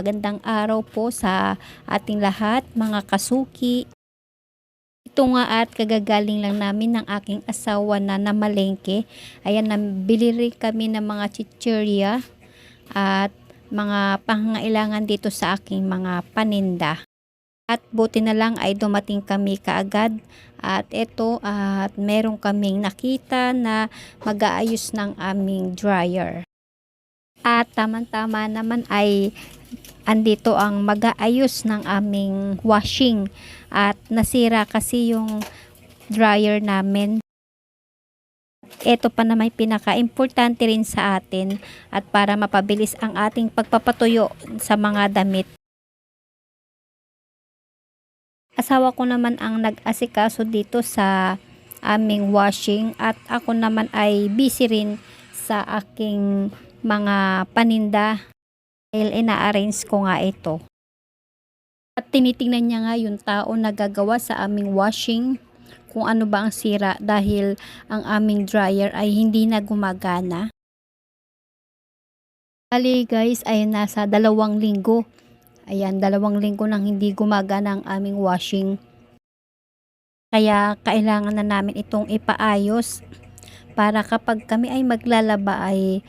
magandang araw po sa ating lahat, mga kasuki. Ito nga at kagagaling lang namin ng aking asawa na namalengke. Ayan, nabili rin kami ng mga chichirya at mga pangangailangan dito sa aking mga paninda. At buti na lang ay dumating kami kaagad at ito at meron kaming nakita na mag-aayos ng aming dryer. At tamang-tama naman ay andito ang mag-aayos ng aming washing at nasira kasi yung dryer namin. Ito pa naman pinaka-importante rin sa atin at para mapabilis ang ating pagpapatuyo sa mga damit. Asawa ko naman ang nag-asikaso dito sa aming washing at ako naman ay busy rin sa aking mga paninda dahil ina-arrange ko nga ito. At tinitingnan niya nga yung tao na gagawa sa aming washing kung ano ba ang sira dahil ang aming dryer ay hindi na gumagana. Bali guys ay nasa dalawang linggo. Ayan, dalawang linggo nang hindi gumagana ang aming washing. Kaya kailangan na namin itong ipaayos para kapag kami ay maglalaba ay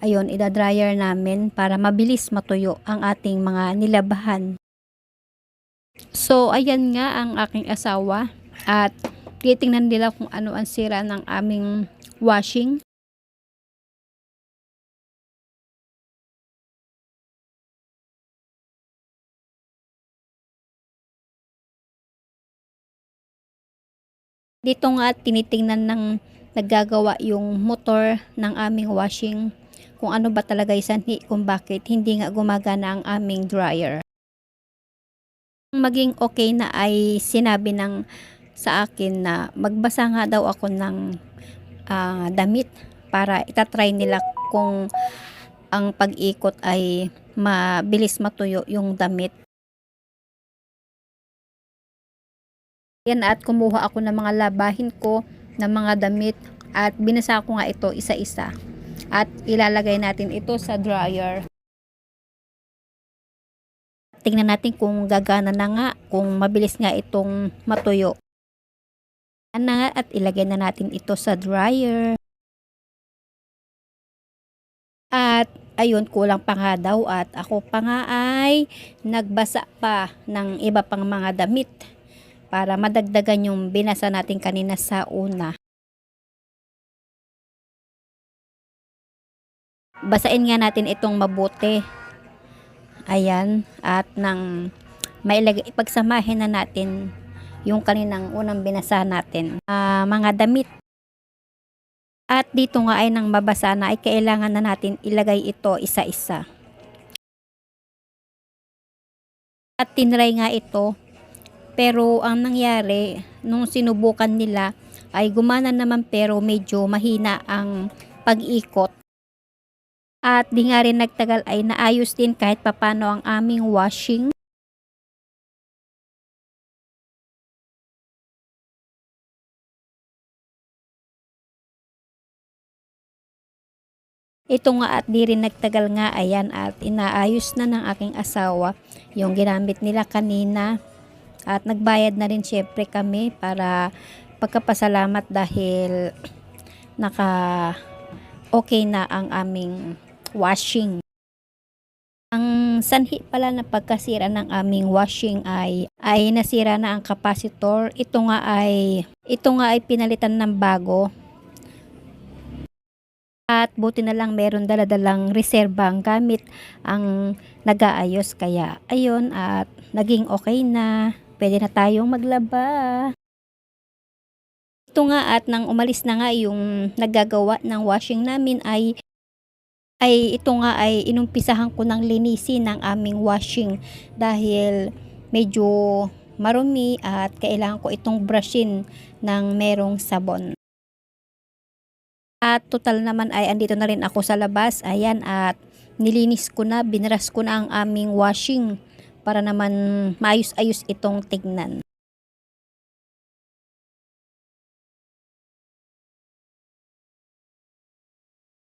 ayun, ida-dryer namin para mabilis matuyo ang ating mga nilabahan. So, ayan nga ang aking asawa at titingnan nila kung ano ang sira ng aming washing. Dito nga tinitingnan ng naggagawa yung motor ng aming washing kung ano ba talaga yung sanhi kung bakit hindi nga gumagana ang aming dryer. Maging okay na ay sinabi ng sa akin na magbasa nga daw ako ng ah, damit para itatry nila kung ang pag-ikot ay mabilis matuyo yung damit. Yan at kumuha ako ng mga labahin ko ng mga damit at binasa ko nga ito isa-isa at ilalagay natin ito sa dryer. Tingnan natin kung gagana na nga, kung mabilis nga itong matuyo. Yan na at ilagay na natin ito sa dryer. At ayun, kulang pa nga daw at ako pa nga ay nagbasa pa ng iba pang mga damit para madagdagan yung binasa natin kanina sa una. Basain nga natin itong mabuti. Ayan, at nang mailagay, ipagsamahin na natin yung kaninang unang binasa natin. Ah, mga damit. At dito nga ay nang mabasa na ay kailangan na natin ilagay ito isa-isa. At tinry nga ito. Pero ang nangyari, nung sinubukan nila, ay gumana naman pero medyo mahina ang pag-ikot. At di nga rin nagtagal ay naayos din kahit papano ang aming washing. Ito nga at di rin nagtagal nga ayan at inaayos na ng aking asawa yung ginamit nila kanina. At nagbayad na rin syempre kami para pagkapasalamat dahil naka okay na ang aming washing. Ang sanhi pala na pagkasira ng aming washing ay ay nasira na ang capacitor. Ito nga ay ito nga ay pinalitan ng bago. At buti na lang meron daladalang reserbang gamit ang nag-aayos kaya ayun at naging okay na. Pwede na tayong maglaba. Ito nga at nang umalis na nga yung naggagawa ng washing namin ay ay ito nga ay inumpisahan ko ng linisin ng aming washing dahil medyo marumi at kailangan ko itong brushin ng merong sabon. At total naman ay andito na rin ako sa labas. Ayan at nilinis ko na, binaras ko na ang aming washing para naman maayos-ayos itong tignan.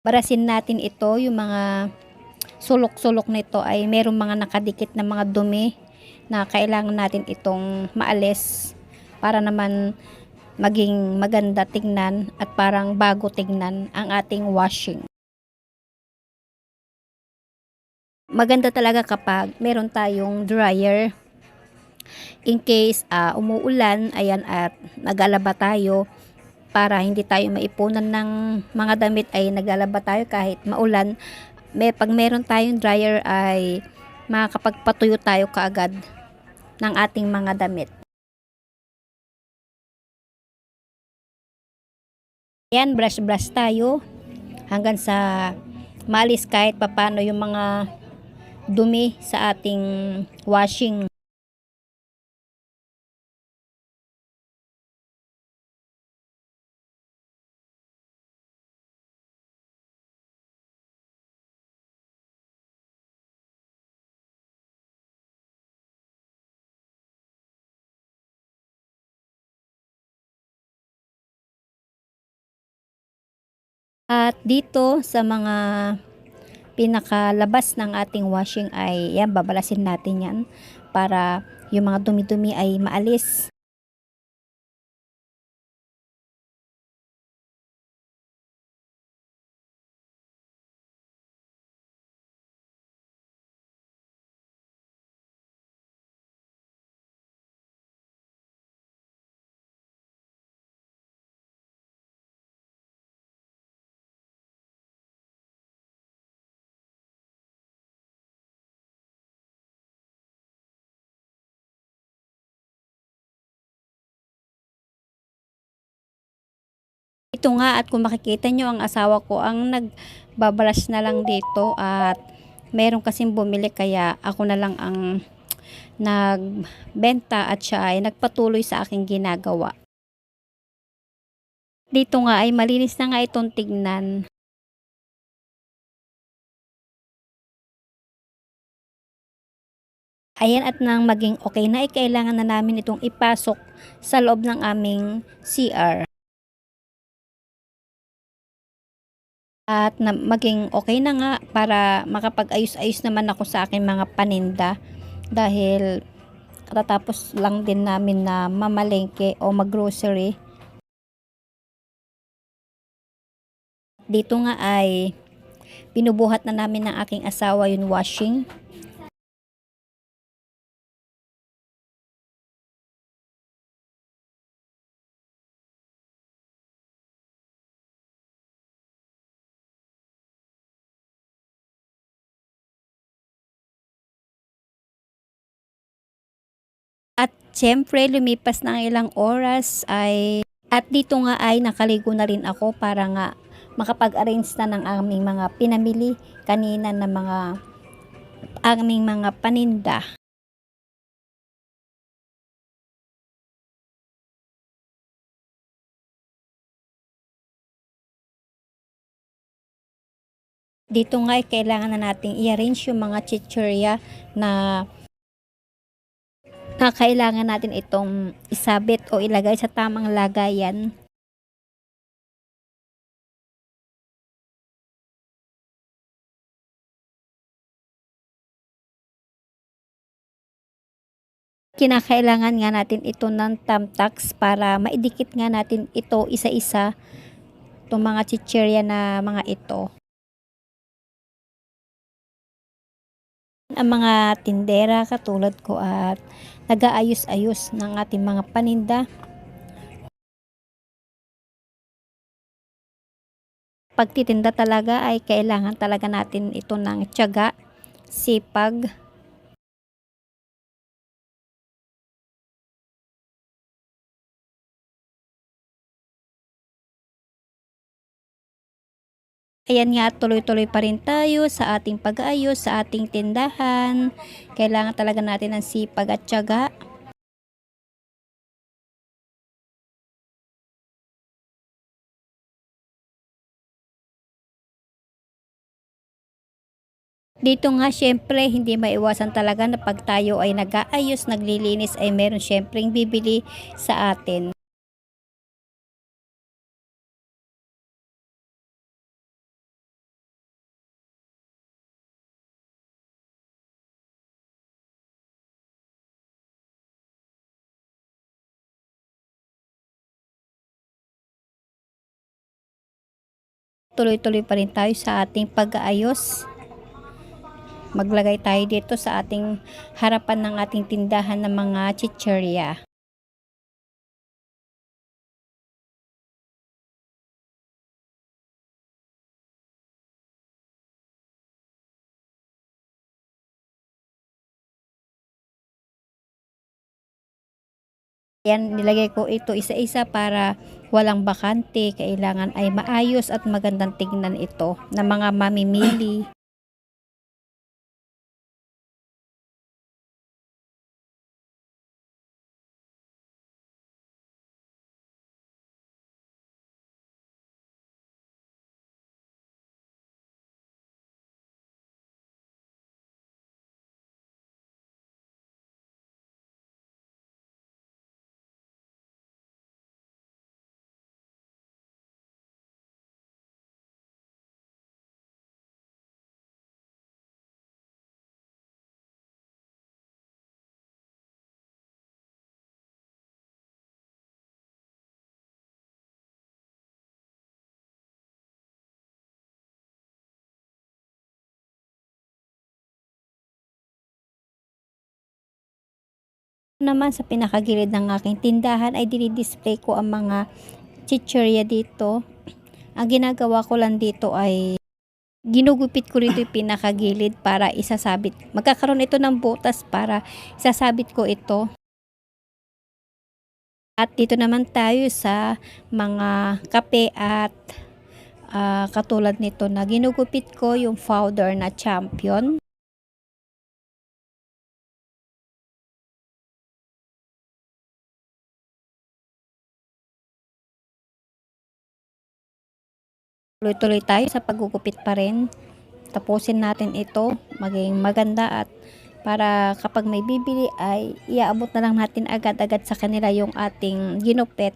Barasin natin ito, yung mga sulok-sulok nito ay merong mga nakadikit na mga dumi na kailangan natin itong maalis para naman maging maganda tingnan at parang bago tingnan ang ating washing. Maganda talaga kapag meron tayong dryer in case ah, umuulan ayan at nagalaba tayo para hindi tayo maipunan ng mga damit ay nagalaba tayo kahit maulan may pag meron tayong dryer ay makakapagpatuyo tayo kaagad ng ating mga damit Yan, brush-brush tayo hanggang sa malis kahit papano yung mga dumi sa ating washing. At dito sa mga pinakalabas ng ating washing ay yan, babalasin natin yan para yung mga dumi-dumi ay maalis. Ito nga at kung makikita nyo ang asawa ko ang nagbabalas na lang dito at meron kasing bumili kaya ako na lang ang nagbenta at siya ay nagpatuloy sa aking ginagawa. Dito nga ay malinis na nga itong tignan. Ayan at nang maging okay na ay kailangan na namin itong ipasok sa loob ng aming CR. At na, maging okay na nga para makapag-ayos-ayos naman ako sa aking mga paninda dahil katatapos lang din namin na mamalengke o maggrocery. Dito nga ay binubuhat na namin ng aking asawa yung washing. At syempre, lumipas ang ilang oras ay at dito nga ay nakaligo na rin ako para nga makapag-arrange na ng aming mga pinamili kanina na mga aming mga paninda. Dito nga ay kailangan na nating i-arrange yung mga chichirya na na kailangan natin itong isabit o ilagay sa tamang lagayan. Kinakailangan nga natin ito ng tamtax para maidikit nga natin ito isa-isa itong mga chichirya na mga ito. Ang mga tindera katulad ko at nag-aayos-ayos ng ating mga paninda. Pagtitinda talaga ay kailangan talaga natin ito ng tiyaga, sipag, Ayan nga, tuloy-tuloy pa rin tayo sa ating pag-aayos, sa ating tindahan. Kailangan talaga natin ng sipag at tiyaga. Dito nga syempre hindi maiwasan talaga na pag tayo ay nag-aayos, naglilinis ay meron syempreng bibili sa atin. Tuloy-tuloy pa rin tayo sa ating pag-aayos. Maglagay tayo dito sa ating harapan ng ating tindahan ng mga chicherya. Yan, nilagay ko ito isa-isa para walang bakante. Kailangan ay maayos at magandang tignan ito ng mga mamimili. Naman sa pinakagilid ng aking tindahan ay dinidisplay ko ang mga chicherya dito. Ang ginagawa ko lang dito ay ginugupit ko rito yung pinakagilid para isasabit. Magkakaroon ito ng butas para isasabit ko ito. At dito naman tayo sa mga kape at ah, katulad nito na ginugupit ko yung powder na champion. Tuloy-tuloy tayo sa paggugupit pa rin. Tapusin natin ito, maging maganda at para kapag may bibili ay iaabot na lang natin agad-agad sa kanila yung ating ginupit.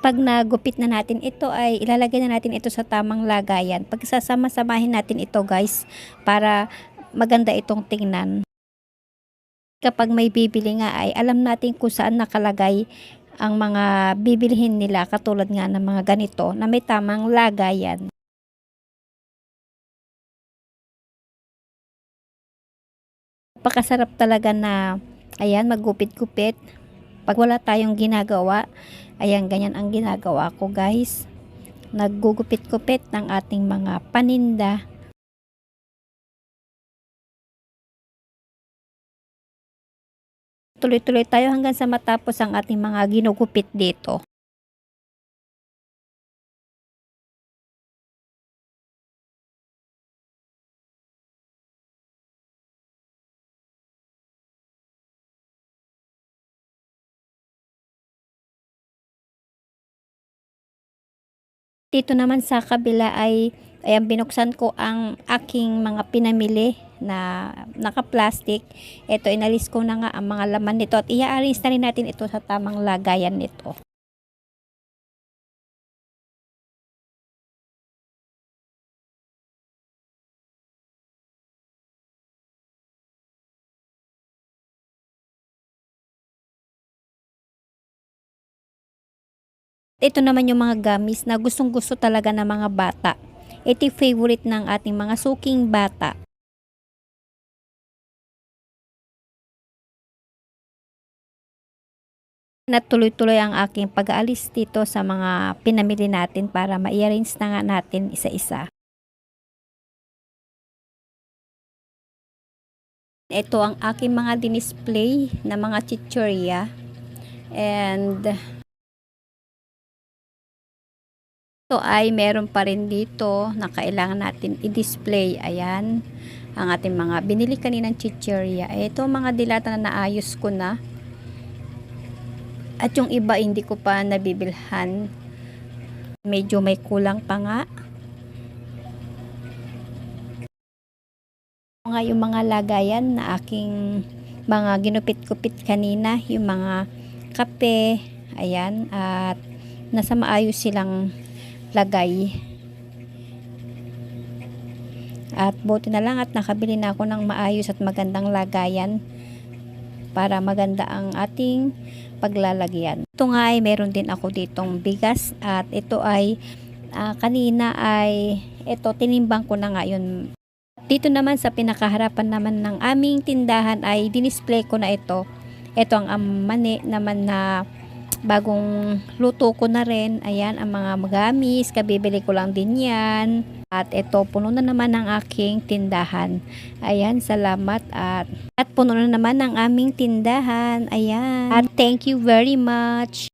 Pag nagupit na natin ito ay ilalagay na natin ito sa tamang lagayan. Pagsasama-samahin natin ito guys para maganda itong tingnan. Kapag may bibili nga ay alam natin kung saan nakalagay ang mga bibilhin nila katulad nga ng mga ganito na may tamang lagayan. Pakasarap talaga na ayan maggupit-gupit pag wala tayong ginagawa, ayan, ganyan ang ginagawa ko guys. Naggugupit-gupit ng ating mga paninda. Tuloy-tuloy tayo hanggang sa matapos ang ating mga ginugupit dito. Dito naman sa kabila ay ayan binuksan ko ang aking mga pinamili na naka-plastic. Ito inalis ko na nga ang mga laman nito at i-arrange na rin natin ito sa tamang lagayan nito. Ito naman yung mga gamis na gustong gusto talaga ng mga bata. Ito favorite ng ating mga suking bata. Natuloy-tuloy ang aking pag-aalis dito sa mga pinamili natin para ma-arrange na nga natin isa-isa. Ito ang aking mga dinisplay na mga chichurya. And ito ay meron pa rin dito na kailangan natin i-display. Ayan, ang ating mga binili kaninang chichirya. Ito mga dilata na naayos ko na. At yung iba hindi ko pa nabibilhan. Medyo may kulang pa nga. Nga yung mga lagayan na aking mga ginupit-kupit kanina. Yung mga kape. Ayan. At nasa maayos silang lagay. At buti na lang at nakabili na ako ng maayos at magandang lagayan para maganda ang ating paglalagyan. Ito nga ay meron din ako ditong bigas at ito ay ah, kanina ay ito tinimbang ko na nga yun. Dito naman sa pinakaharapan naman ng aming tindahan ay dinisplay ko na ito. Ito ang mani naman na bagong luto ko na rin. Ayan, ang mga magamis, kabibili ko lang din yan. At ito, puno na naman ang aking tindahan. Ayan, salamat at at puno na naman ang aming tindahan. Ayan. At thank you very much.